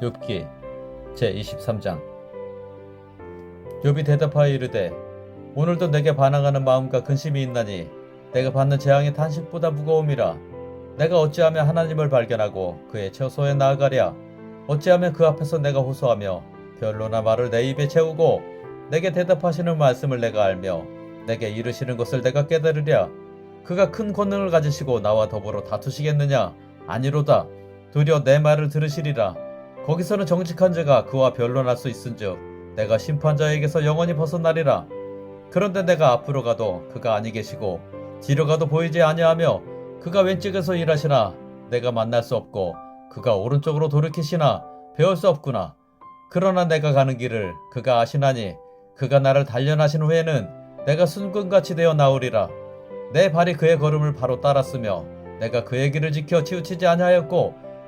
욥기 제23장. 욥이 대답하여 이르되 오늘도 내게 반항하는 마음과 근심이 있나니 내가 받는 재앙이 탄식보다 무거움이라. 내가 어찌하면 하나님을 발견하고 그의 처소에 나아가랴. 어찌하면 그 앞에서 내가 호소하며 변로나 말을 내 입에 채우고 내게 대답하시는 말씀을 내가 알며 내게 이르시는 것을 내가 깨달으랴. 그가 큰 권능을 가지시고 나와 더불어 다투시겠느냐? 아니로다. 도리어 내 말을 들으시리라 거기서는 정직한 자가 그와 변론할 수 있은즉 내가 심판자에게서 영원히 벗어나리라. 그런데 내가 앞으로 가도 그가 아니 계시고 뒤로 가도 보이지 아니하며 그가 왼쪽에서 일하시나 내가 만날 수 없고 그가 오른쪽으로 돌이키시나 배울 수 없구나. 그러나 내가 가는 길을 그가 아시나니 그가 나를 단련하신 후에는 내가 순금같이 되어 나오리라. 내 발이 그의 걸음을 바로 따랐으며 내가 그의 길을 지켜 치우치지 아니하였고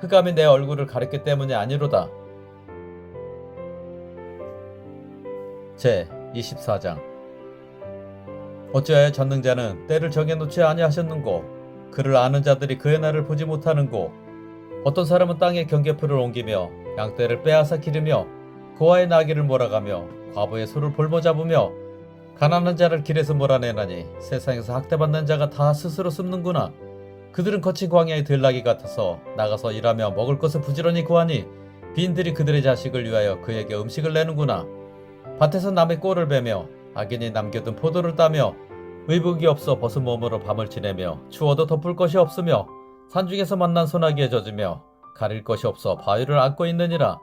흑암이 내 얼굴을 가렸기 때문이 아니로다. 제 24장. 어찌하여 전능자는 때를 정해놓지 아니하셨는고? 그를 아는 자들이 그의 날을 보지 못하는고? 어떤 사람은 땅에 경계풀을 옮기며 양떼를 빼앗아 기르며 고아의 나귀를 몰아가며 과부의 소를 볼모 잡으며 가난한 자를 길에서 몰아내나니 세상에서 학대받는 자가 다 스스로 숨는구나 그들은 거친 광야의 들나귀 같아서 나가서 일하며 먹을 것을 부지런히 구하니 빈들이 그들의 자식을 위하여 그에게 음식을 내는구나. 밭에서 남의 꼴을 베며 악인이 남겨둔 포도를 따며 의복이 없어 벗은 몸으로 밤을 지내며 추워도 덮을 것이 없으며 산중에서 만난 소나기에 젖으며 가릴 것이 없어 바위를 안고 있느니라.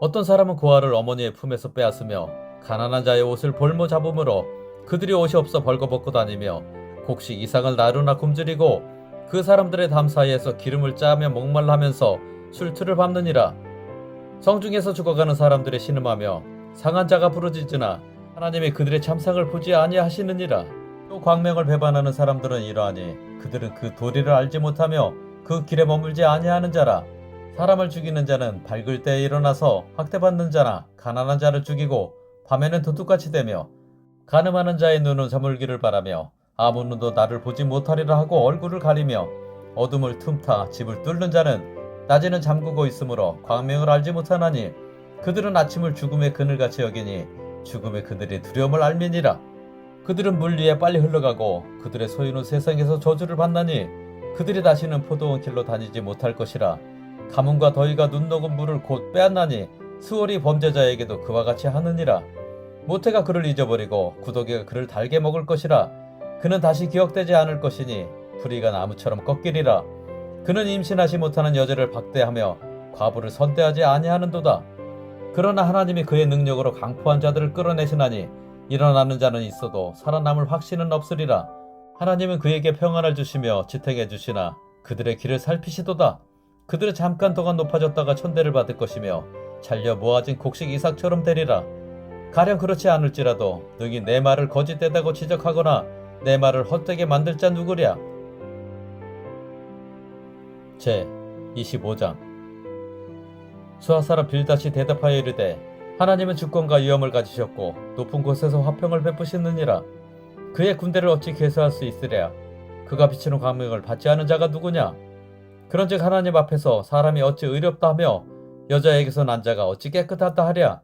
어떤 사람은 고아를 어머니의 품에서 빼앗으며 가난한 자의 옷을 볼모 잡음으로 그들이 옷이 없어 벌거벗고 다니며 곡식 이상을 나루나 굶주리고 그 사람들의 담 사이에서 기름을 짜며 목말라 하면서 술틀을 밟느니라. 성중에서 죽어가는 사람들의 신음하며 상한 자가 부르짖으나 하나님이 그들의 참상을 보지 아니하시느니라. 또 광명을 배반하는 사람들은 이러하니 그들은 그 도리를 알지 못하며 그 길에 머물지 아니하는 자라. 사람을 죽이는 자는 밝을 때에 일어나서 학대받는 자나 가난한 자를 죽이고 밤에는 도둑같이 되며 가늠하는 자의 눈은 저물기를 바라며 아무 눈도 나를 보지 못하리라 하고 얼굴을 가리며 어둠을 틈타 집을 뚫는 자는 낮에는 잠그고 있으므로 광명을 알지 못하나니 그들은 아침을 죽음의 그늘같이 여기니 죽음의 그늘의 두려움을 알미니라. 그들은 물 위에 빨리 흘러가고 그들의 소유는 세상에서 저주를 받나니 그들이 다시는 포도원 길로 다니지 못할 것이라. 가뭄과 더위가 눈 녹은 물을 곧 빼앗나니 수월이 범죄자에게도 그와 같이 하느니라. 모태가 그를 잊어버리고 구더기가 그를 달게 먹을 것이라 그는 다시 기억되지 않을 것이니 풀이가 나무처럼 꺾이리라. 그는 임신하지 못하는 여자를 박대하며 과부를 선대하지 아니하는도다. 그러나 하나님이 그의 능력으로 강포한 자들을 끌어내시나니 일어나는 자는 있어도 살아남을 확신은 없으리라. 하나님은 그에게 평안을 주시며 지탱해 주시나 그들의 길을 살피시도다. 그들은 잠깐 동안 높아졌다가 천대를 받을 것이며 잘려 모아진 곡식 이삭처럼 되리라. 가령 그렇지 않을지라도 능히 내 말을 거짓되다고 지적하거나 내 말을 헛되게 만들 자 누구랴? 제 25장. 수하 사람 빌다시 대답하여 이르되 하나님은 주권과 위엄을 가지셨고 높은 곳에서 화평을 베푸시느니라. 그의 군대를 어찌 계수할 수 있으랴? 그가 비치는 광명을 받지 않은 자가 누구냐? 그런즉 하나님 앞에서 사람이 어찌 의롭다 하며 여자에게서 난 자가 어찌 깨끗하다 하랴?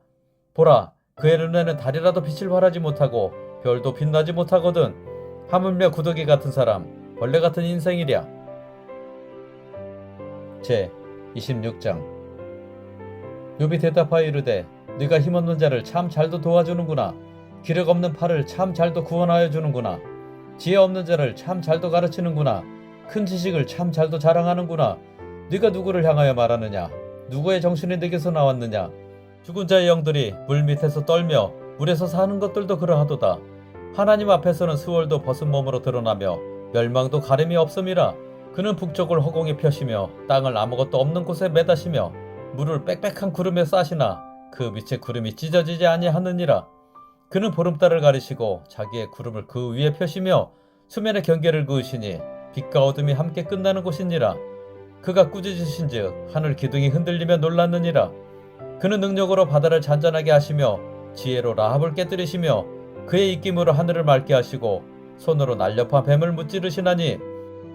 보라 그의 눈에는 달이라도 빛을 발하지 못하고 별도 빛나지 못하거든 하물며 구더기 같은 사람, 벌레 같은 인생이랴. 제 26장 욥이 대답하여 이르되 네가 힘없는 자를 참 잘도 도와주는구나. 기력 없는 팔을 참 잘도 구원하여 주는구나. 지혜 없는 자를 참 잘도 가르치는구나. 큰 지식을 참 잘도 자랑하는구나. 네가 누구를 향하여 말하느냐? 누구의 정신이 네게서 나왔느냐? 죽은 자의 영들이 물 밑에서 떨며 물에서 사는 것들도 그러하도다. 하나님 앞에서는 수월도 벗은 몸으로 드러나며 멸망도 가림이 없음이라 그는 북쪽을 허공에 펴시며 땅을 아무것도 없는 곳에 매다시며 물을 빽빽한 구름에 싸시나 그 밑에 구름이 찢어지지 아니하느니라. 그는 보름달을 가리시고 자기의 구름을 그 위에 펴시며 수면의 경계를 그으시니 빛과 어둠이 함께 끝나는 곳이니라. 그가 꾸짖으신즉 하늘 기둥이 흔들리며 놀랐느니라. 그는 능력으로 바다를 잔잔하게 하시며 지혜로 라합을 깨뜨리시며 그의 입김으로 하늘을 맑게 하시고 손으로 날렵한 뱀을 무찌르시나니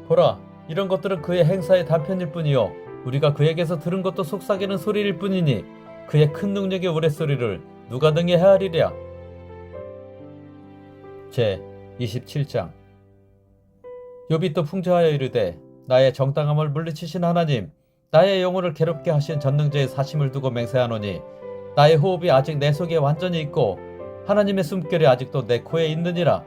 보라 이런 것들은 그의 행사의 단편일 뿐이요 우리가 그에게서 들은 것도 속삭이는 소리일 뿐이니 그의 큰 능력의 우레소리를 누가 등에 헤아리랴? 제 27장. 욥이 또 풍자하여 이르되 나의 정당함을 물리치신 하나님 나의 영혼을 괴롭게 하신 전능자의 사심을 두고 맹세하노니 나의 호흡이 아직 내 속에 완전히 있고 하나님의 숨결이 아직도 내 코에 있느니라.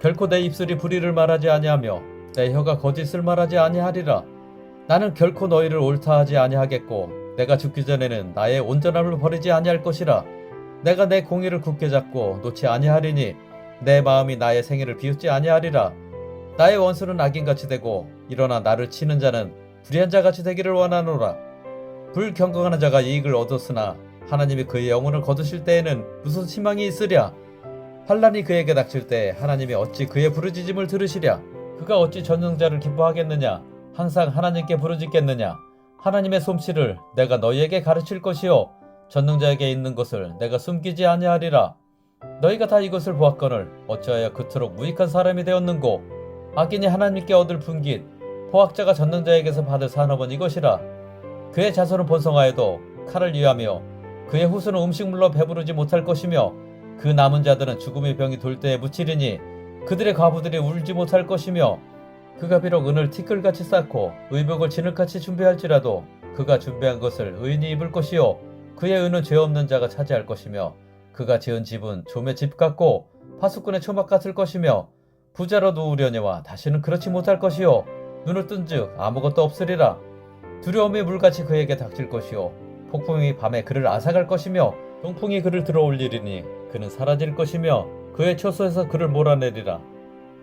결코 내 입술이 불의를 말하지 아니하며 내 혀가 거짓을 말하지 아니하리라. 나는 결코 너희를 옳다 하지 아니하겠고 내가 죽기 전에는 나의 온전함을 버리지 아니할 것이라. 내가 내 공의를 굳게 잡고 놓지 아니하리니 내 마음이 나의 생애를 비웃지 아니하리라. 나의 원수는 악인같이 되고 일어나 나를 치는 자는 불의한 자같이 되기를 원하노라. 불경건한 자가 이익을 얻었으나 하나님이 그의 영혼을 거두실 때에는 무슨 희망이 있으랴? 환란이 그에게 닥칠 때 하나님이 어찌 그의 부르짖음을 들으시랴? 그가 어찌 전능자를 기뻐하겠느냐? 항상 하나님께 부르짖겠느냐? 하나님의 솜씨를 내가 너희에게 가르칠 것이요. 전능자에게 있는 것을 내가 숨기지 아니하리라. 너희가 다 이것을 보았거늘 어찌하여 그토록 무익한 사람이 되었는고? 악인이 하나님께 얻을 분깃 포악자가 전능자에게서 받을 산업은 이것이라. 그의 자손은 번성하여도 칼을 위하며 그의 후손은 음식물로 배부르지 못할 것이며 그 남은 자들은 죽음의 병이 돌 때에 묻히리니 그들의 과부들이 울지 못할 것이며 그가 비록 은을 티끌같이 쌓고 의복을 진흙같이 준비할지라도 그가 준비한 것을 의인이 입을 것이요 그의 은은 죄 없는 자가 차지할 것이며 그가 지은 집은 좀의 집 같고 파수꾼의 초막 같을 것이며 부자로 누우려니와 다시는 그렇지 못할 것이요 눈을 뜬즉 아무것도 없으리라. 두려움이 물같이 그에게 닥칠 것이요 폭풍이 밤에 그를 앗아갈 것이며 동풍이 그를 들어올리리니 그는 사라질 것이며 그의 처소에서 그를 몰아내리라.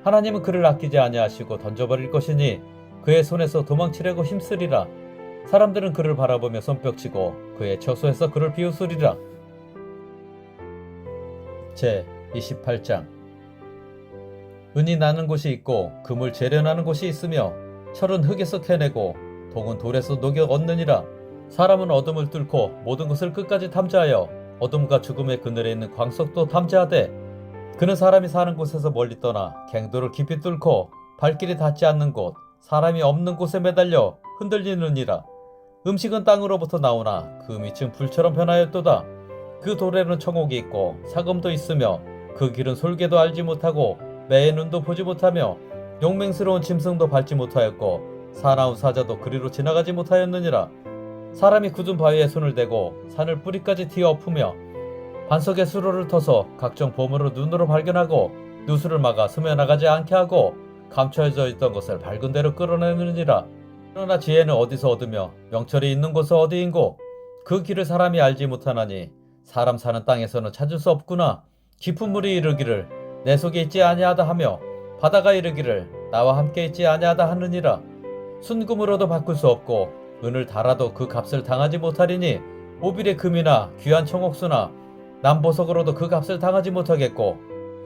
하나님은 그를 아끼지 아니하시고 던져버릴 것이니 그의 손에서 도망치려고 힘쓰리라. 사람들은 그를 바라보며 손뼉치고 그의 처소에서 그를 비웃으리라. 제 28장. 은이 나는 곳이 있고 금을 재련하는 곳이 있으며 철은 흙에서 캐내고 동은 돌에서 녹여 얻느니라 사람은 어둠을 뚫고 모든 것을 끝까지 탐지하여 어둠과 죽음의 그늘에 있는 광석도 탐지하되 그는 사람이 사는 곳에서 멀리 떠나 갱도를 깊이 뚫고 발길이 닿지 않는 곳 사람이 없는 곳에 매달려 흔들리느니라. 음식은 땅으로부터 나오나 그 밑은 불처럼 변하였도다. 그 돌에는 청옥이 있고 사금도 있으며 그 길은 솔개도 알지 못하고 매의 눈도 보지 못하며 용맹스러운 짐승도 밟지 못하였고 사나운 사자도 그리로 지나가지 못하였느니라 사람이 굳은 바위에 손을 대고 산을 뿌리까지 튀어 엎으며 반석에 수로를 터서 각종 보물을 눈으로 발견하고 누수를 막아 스며나가지 않게 하고 감춰져 있던 것을 밝은 대로 끌어내느니라. 그러나 지혜는 어디서 얻으며 명철이 있는 곳은 어디인고? 그 길을 사람이 알지 못하나니 사람 사는 땅에서는 찾을 수 없구나. 깊은 물이 이르기를 내 속에 있지 아니하다 하며 바다가 이르기를 나와 함께 있지 아니하다 하느니라. 순금으로도 바꿀 수 없고 은을 달아도 그 값을 당하지 못하리니 오빌의 금이나 귀한 청옥수나 남보석으로도 그 값을 당하지 못하겠고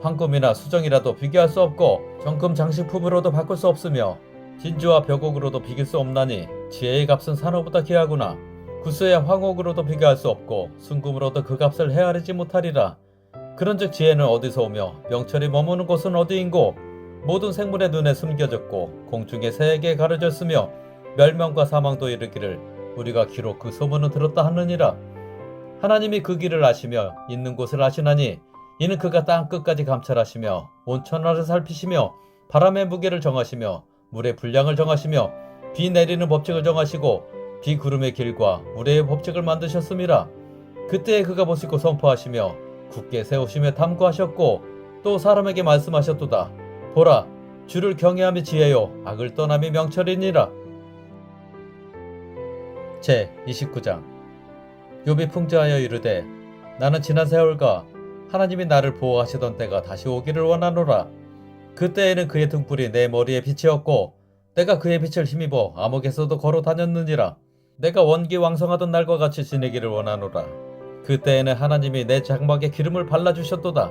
황금이나 수정이라도 비교할 수 없고 정금 장식품으로도 바꿀 수 없으며 진주와 벽옥으로도 비길 수 없나니 지혜의 값은 산호보다 귀하구나. 구스의 황옥으로도 비교할 수 없고 순금으로도 그 값을 헤아리지 못하리라. 그런즉 지혜는 어디서 오며 명철이 머무는 곳은 어디인고 모든 생물의 눈에 숨겨졌고 공중의 새에게 가려졌으며 멸망과 사망도 이르기를 우리가 기록 그 소문을 들었다 하느니라. 하나님이 그 길을 아시며 있는 곳을 아시나니 이는 그가 땅 끝까지 감찰하시며 온 천하를 살피시며 바람의 무게를 정하시며 물의 분량을 정하시며 비 내리는 법칙을 정하시고 비 구름의 길과 우레의 법칙을 만드셨음이라. 그때에 그가 보시고 선포하시며 굳게 세우시며 탐구하셨고 또 사람에게 말씀하셨도다. 보라 주를 경외함이 지혜요 악을 떠남이 명철이니라 제 29장. 욥이 풍자하여 이르되 나는 지난 세월과 하나님이 나를 보호하시던 때가 다시 오기를 원하노라. 그때에는 그의 등불이 내 머리에 빛이었고 내가 그의 빛을 힘입어 암흑에서도 걸어 다녔느니라. 내가 원기 왕성하던 날과 같이 지내기를 원하노라. 그때에는 하나님이 내 장막에 기름을 발라 주셨도다.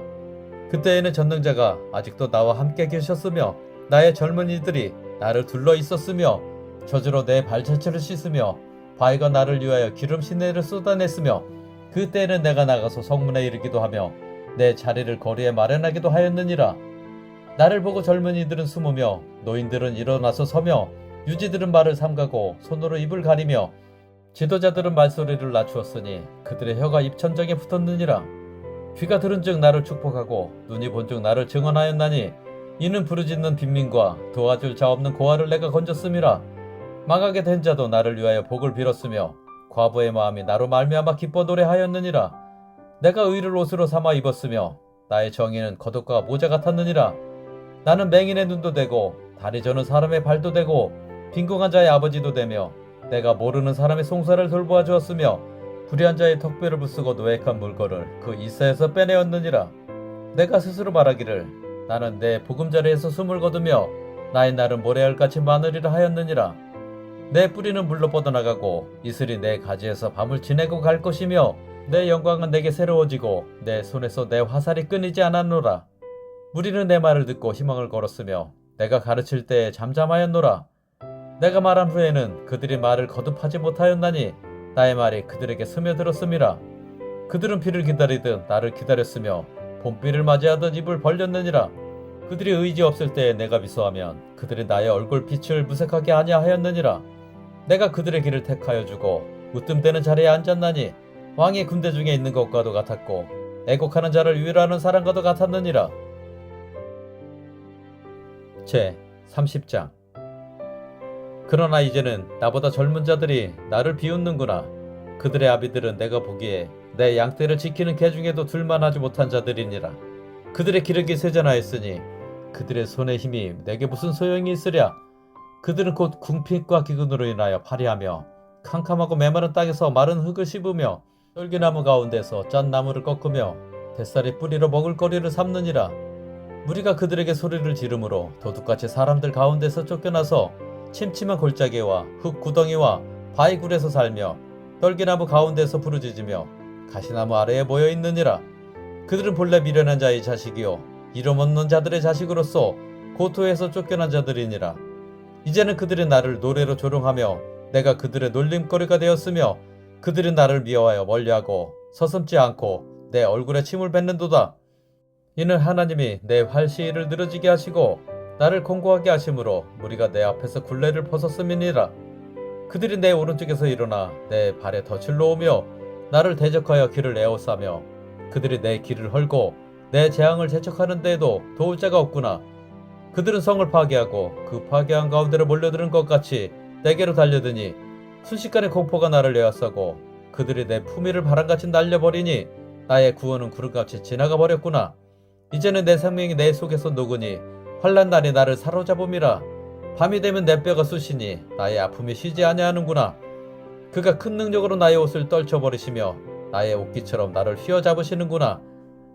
그때에는 전능자가 아직도 나와 함께 계셨으며 나의 젊은이들이 나를 둘러 있었으며 저주로 내 발자취를 씻으며 바위가 나를 위하여 기름 시내를 쏟아냈으며 그 때에는 내가 나가서 성문에 이르기도 하며 내 자리를 거리에 마련하기도 하였느니라. 나를 보고 젊은이들은 숨으며 노인들은 일어나서 서며 유지들은 말을 삼가고 손으로 입을 가리며 지도자들은 말소리를 낮추었으니 그들의 혀가 입천정에 붙었느니라. 귀가 들은즉 나를 축복하고 눈이 본즉 나를 증언하였나니 이는 부르짖는 빈민과 도와줄 자 없는 고아를 내가 건졌음이라. 망하게 된 자도 나를 위하여 복을 빌었으며 과부의 마음이 나로 말미암아 기뻐 노래하였느니라. 내가 의를 옷으로 삼아 입었으며 나의 정의는 겉옷과 모자 같았느니라. 나는 맹인의 눈도 되고 다리 저는 사람의 발도 되고 빈궁한 자의 아버지도 되며 내가 모르는 사람의 송사를 돌보아 주었으며 불의한 자의 턱뼈를 부수고 노획한 물건을 그 이사에서 빼내었느니라. 내가 스스로 말하기를 나는 내 보금자리에서 숨을 거두며 나의 날은 모래알같이 많으리라 하였느니라. 내 뿌리는 물로 뻗어나가고 이슬이 내 가지에서 밤을 지내고 갈 것이며 내 영광은 내게 새로워지고 내 손에서 내 화살이 끊이지 않았노라. 무리는 내 말을 듣고 희망을 걸었으며 내가 가르칠 때에 잠잠하였노라. 내가 말한 후에는 그들이 말을 거듭하지 못하였나니 나의 말이 그들에게 스며들었음이라. 그들은 비를 기다리듯 나를 기다렸으며 봄비를 맞이하듯 입을 벌렸느니라. 그들이 의지 없을 때에 내가 미소하면 그들이 나의 얼굴 빛을 무색하게 아니하였느니라. 내가 그들의 길을 택하여 주고 으뜸되는 자리에 앉았나니 왕의 군대 중에 있는 것과도 같았고 애곡하는 자를 위로하는 사람과도 같았느니라. 제 30장 그러나 이제는 나보다 젊은 자들이 나를 비웃는구나. 그들의 아비들은 내가 보기에 내 양떼를 지키는 개 중에도 둘만 하지 못한 자들이니라. 그들의 기력이 세전하였으니 그들의 손의 힘이 내게 무슨 소용이 있으랴. 그들은 곧 궁핍과 기근으로 인하여 파리하며 캄캄하고 메마른 땅에서 마른 흙을 씹으며 떨기나무 가운데서 짠 나무를 꺾으며 뱃살이 뿌리로 먹을 거리를 삼느니라. 무리가 그들에게 소리를 지르므로 도둑같이 사람들 가운데서 쫓겨나서 침침한 골짜기와 흙 구덩이와 바위굴에서 살며 떨기나무 가운데서 부르짖으며 가시나무 아래에 모여 있느니라. 그들은 본래 미련한 자의 자식이요 이름 없는 자들의 자식으로서 고토에서 쫓겨난 자들이니라. 이제는 그들이 나를 노래로 조롱하며 내가 그들의 놀림거리가 되었으며 그들은 나를 미워하여 멀리하고 서슴지 않고 내 얼굴에 침을 뱉는도다. 이는 하나님이 내 활시위를 늘어지게 하시고 나를 공고하게 하심으로 무리가 내 앞에서 굴레를 벗었음이니라. 그들이 내 오른쪽에서 일어나 내 발에 덫을 놓으며 나를 대적하여 길을 에워싸며 그들이 내 길을 헐고 내 재앙을 재촉하는 데에도 도울 자가 없구나. 그들은 성을 파괴하고 그 파괴한 가운데로 몰려드는 것 같이 내게로 달려드니 순식간에 공포가 나를 에워싸고 그들이 내 품위를 바람같이 날려버리니 나의 구원은 구름같이 지나가 버렸구나. 이제는 내 생명이 내 속에서 녹으니 환란 날이 나를 사로잡음이라. 밤이 되면 내 뼈가 쑤시니 나의 아픔이 쉬지 아니하는구나. 그가 큰 능력으로 나의 옷을 떨쳐버리시며 나의 옷깃처럼 나를 휘어잡으시는구나.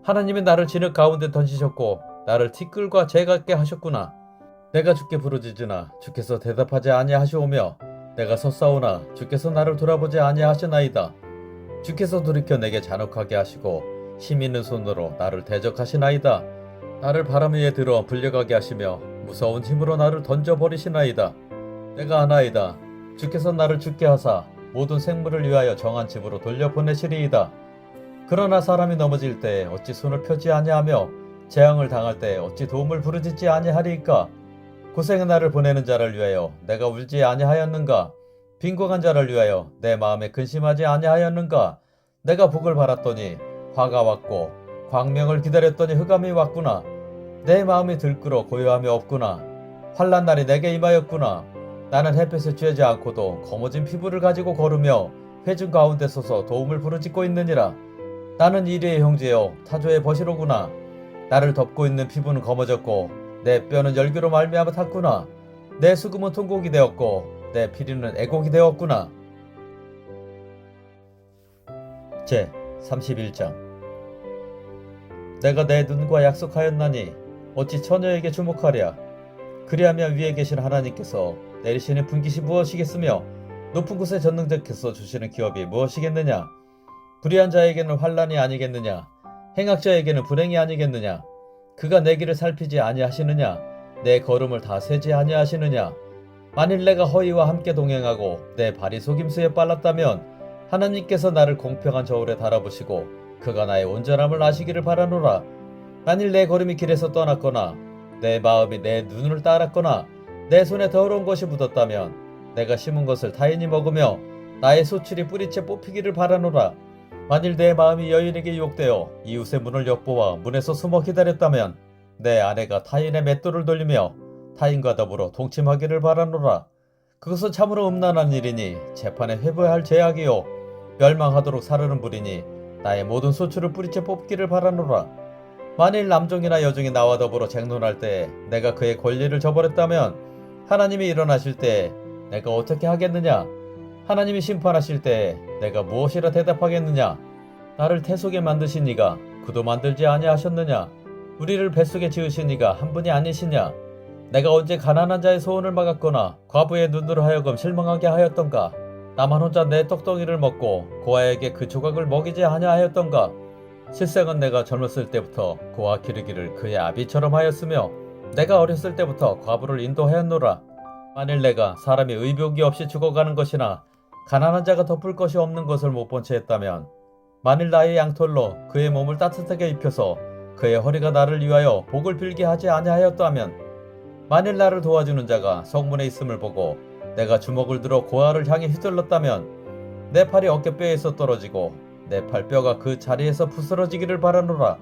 하나님이 나를 진흙 가운데 던지셨고 나를 티끌과 재 같게 하셨구나 내가 주께 부르짖으나 주께서 대답하지 아니하시오며 내가 섰사오나 주께서 나를 돌아보지 아니하시나이다 주께서 돌이켜 내게 잔혹하게 하시고 힘 있는 손으로 나를 대적하시나이다 나를 바람 위에 들어 불려가게 하시며 무서운 힘으로 나를 던져버리시나이다. 내가 하나이다. 주께서 나를 죽게 하사 모든 생물을 위하여 정한 집으로 돌려보내시리이다. 그러나 사람이 넘어질 때 어찌 손을 펴지 아니하며 재앙을 당할 때 어찌 도움을 부르짖지 아니하리이까? 고생의 나를 보내는 자를 위하여 내가 울지 아니하였는가? 빈곤한 자를 위하여 내 마음에 근심하지 아니하였는가? 내가 복을 바랐더니 화가 왔고 광명을 기다렸더니 흑암이 왔구나. 내 마음이 들끓어 고요함이 없구나. 환란 날이 내게 임하였구나. 나는 햇볕에 쬐지 않고도 거머진 피부를 가지고 걸으며 회중 가운데 서서 도움을 부르짖고 있느니라. 나는 이리의 형제여 타조의 버시로구나. 나를 덮고 있는 피부는 검어졌고 내 뼈는 열기로 말미암아 탔구나. 내 수금은 통곡이 되었고 내 피리는 애곡이 되었구나. 제 31장 내가 내 눈과 약속하였나니 어찌 처녀에게 주목하랴 그리하면 위에 계신 하나님께서 내리시는 분깃이 무엇이겠으며 높은 곳에 전능자께서 주시는 기업이 무엇이겠느냐 불의한 자에게는 환란이 아니겠느냐 행악자에게는 불행이 아니겠느냐? 그가 내 길을 살피지 아니하시느냐? 내 걸음을 다 세지 아니하시느냐? 만일 내가 허위와 함께 동행하고 내 발이 속임수에 빨랐다면 하나님께서 나를 공평한 저울에 달아보시고 그가 나의 온전함을 아시기를 바라노라. 만일 내 걸음이 길에서 떠났거나 내 마음이 내 눈을 따랐거나 내 손에 더러운 것이 묻었다면 내가 심은 것을 타인이 먹으며 나의 소출이 뿌리채 뽑히기를 바라노라 만일 내 마음이 여인에게 유혹되어 이웃의 문을 엿보아 문에서 숨어 기다렸다면 내 아내가 타인의 맷돌을 돌리며 타인과 더불어 동침하기를 바라노라. 그것은 참으로 음란한 일이니 재판에 회부해야 할 죄악이요 멸망하도록 사르는 불이니 나의 모든 소출을 뿌리채 뽑기를 바라노라. 만일 남종이나 여종이 나와 더불어 쟁론할 때 내가 그의 권리를 저버렸다면 하나님이 일어나실 때 내가 어떻게 하겠느냐? 하나님이 심판하실 때 내가 무엇이라 대답하겠느냐? 나를 태속에 만드신 이가 그도 만들지 아니하셨느냐? 우리를 뱃속에 지으신 이가 한 분이 아니시냐? 내가 언제 가난한 자의 소원을 막았거나 과부의 눈으로 하여금 실망하게 하였던가? 나만 혼자 내 떡덩이를 먹고 고아에게 그 조각을 먹이지 아니하였던가? 실생은 내가 젊었을 때부터 고아 기르기를 그의 아비처럼 하였으며 내가 어렸을 때부터 과부를 인도하였노라. 만일 내가 사람이 의복이 없이 죽어가는 것이나 가난한 자가 덮을 것이 없는 것을 못 본 채 했다면 만일 나의 양털로 그의 몸을 따뜻하게 입혀서 그의 허리가 나를 위하여 복을 빌게 하지 아니하였다면 만일 나를 도와주는 자가 성문에 있음을 보고 내가 주먹을 들어 고아를 향해 휘둘렀다면 내 팔이 어깨뼈에서 떨어지고 내 팔뼈가 그 자리에서 부스러지기를 바라노라.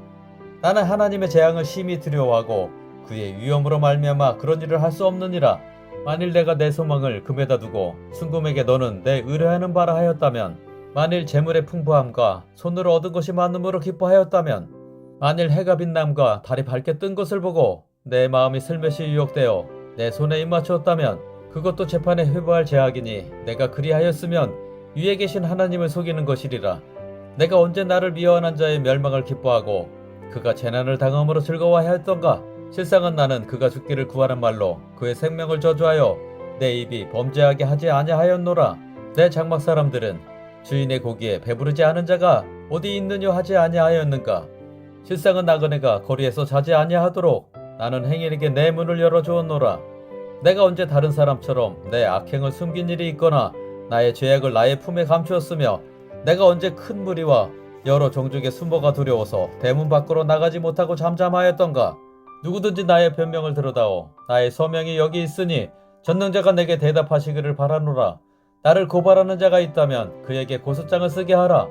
나는 하나님의 재앙을 심히 두려워하고 그의 위험으로 말미암아 그런 일을 할 수 없느니라 만일 내가 내 소망을 금에다 두고 순금에게 너는 내 의뢰하는 바라 하였다면 만일 재물의 풍부함과 손으로 얻은 것이 많음으로 기뻐하였다면 만일 해가 빛남과 달이 밝게 뜬 것을 보고 내 마음이 슬며시 유혹되어 내 손에 입맞추었다면 그것도 재판에 회부할 죄악이니 내가 그리하였으면 위에 계신 하나님을 속이는 것이리라. 내가 언제 나를 미워하는 자의 멸망을 기뻐하고 그가 재난을 당함으로 즐거워하였던가 실상은 나는 그가 죽기를 구하는 말로 그의 생명을 저주하여 내 입이 범죄하게 하지 아니하였노라. 내 장막 사람들은 주인의 고기에 배부르지 않은 자가 어디 있느냐 하지 아니하였는가? 실상은 나그네가 거리에서 자지 아니하도록 나는 행인에게 내 문을 열어 주었노라. 내가 언제 다른 사람처럼 내 악행을 숨긴 일이 있거나 나의 죄악을 나의 품에 감추었으며 내가 언제 큰 무리와 여러 종족의 수모가 두려워서 대문 밖으로 나가지 못하고 잠잠하였던가 누구든지 나의 변명을 들어다오. 나의 서명이 여기 있으니 전능자가 내게 대답하시기를 바라노라. 나를 고발하는 자가 있다면 그에게 고소장을 쓰게 하라.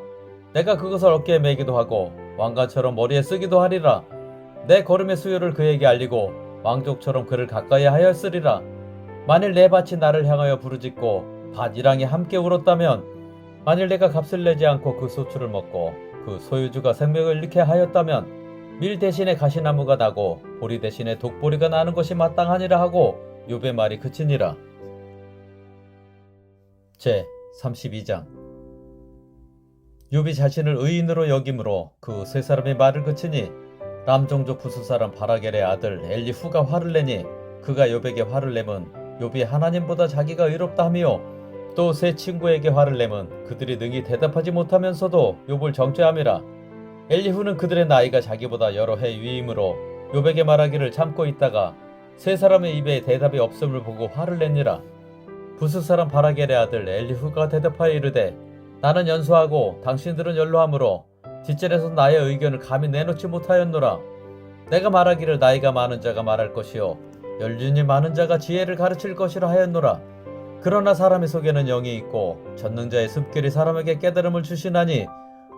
내가 그것을 어깨에 매기도 하고 왕관처럼 머리에 쓰기도 하리라. 내 걸음의 수요를 그에게 알리고 왕족처럼 그를 가까이 하였으리라. 만일 내 밭이 나를 향하여 부르짖고 밭 이랑이 함께 울었다면 만일 내가 값을 내지 않고 그 소출을 먹고 그 소유주가 생명을 잃게 하였다면 밀 대신에 가시나무가 나고 보리 대신에 독보리가 나는 것이 마땅하니라 하고 욥의 말이 그치니라. 제 32장 욥이 자신을 의인으로 여김으로 그 세 사람의 말을 그치니 람종족 부수 사람 바라겔의 아들 엘리후가 화를 내니 그가 욥에게 화를 내면 욥이 하나님보다 자기가 의롭다 하며 또 세 친구에게 화를 내면 그들이 능히 대답하지 못하면서도 욥을 정죄함이라 엘리후는 그들의 나이가 자기보다 여러 해 위임으로 욥에게 말하기를 참고 있다가 세 사람의 입에 대답이 없음을 보고 화를 냈니라. 부스 사람 바라겔의 아들 엘리후가 대답하여 이르되 나는 연소하고 당신들은 연로하므로 뒷전에서 나의 의견을 감히 내놓지 못하였노라. 내가 말하기를 나이가 많은 자가 말할 것이요 연륜이 많은 자가 지혜를 가르칠 것이라 하였노라. 그러나 사람의 속에는 영이 있고 전능자의 습결이 사람에게 깨달음을 주시나니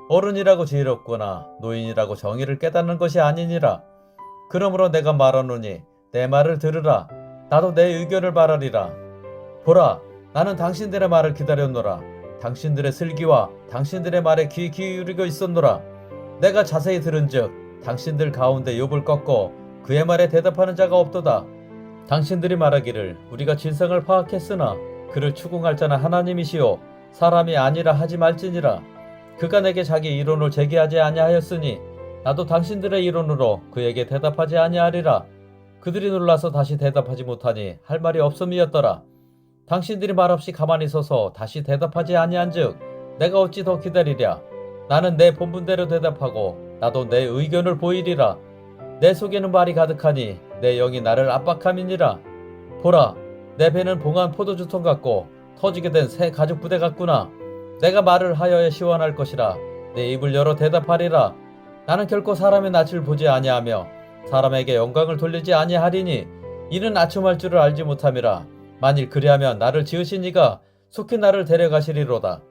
어른이라고 지혜롭거나 노인이라고 정의를 깨닫는 것이 아니니라. 그러므로 내가 말하노니 내 말을 들으라. 나도 내 의견을 말하리라. 보라, 나는 당신들의 말을 기다렸노라. 당신들의 슬기와 당신들의 말에 귀 기울이고 있었노라. 내가 자세히 들은즉 당신들 가운데 욥을 꺾고 그의 말에 대답하는 자가 없도다. 당신들이 말하기를 우리가 진성을 파악했으나 그를 추궁할 자는 하나님이시요 사람이 아니라 하지 말지니라. 그가 내게 자기 이론을 제기하지 아니하였으니 나도 당신들의 이론으로 그에게 대답하지 아니하리라. 그들이 놀라서 다시 대답하지 못하니 할 말이 없음이었더라. 당신들이 말없이 가만히 서서 다시 대답하지 아니한즉 내가 어찌 더 기다리랴. 나는 내 본분대로 대답하고 나도 내 의견을 보이리라. 내 속에는 말이 가득하니 내 영이 나를 압박함이니라. 보라, 내 배는 봉한 포도주통 같고 터지게 된 새 가죽 부대 같구나. 내가 말을 하여야 시원할 것이라. 내 입을 열어 대답하리라. 나는 결코 사람의 낯을 보지 아니하며 사람에게 영광을 돌리지 아니하리니 이는 아첨할 줄을 알지 못함이라. 만일 그리하면 나를 지으신 이가 속히 나를 데려가시리로다.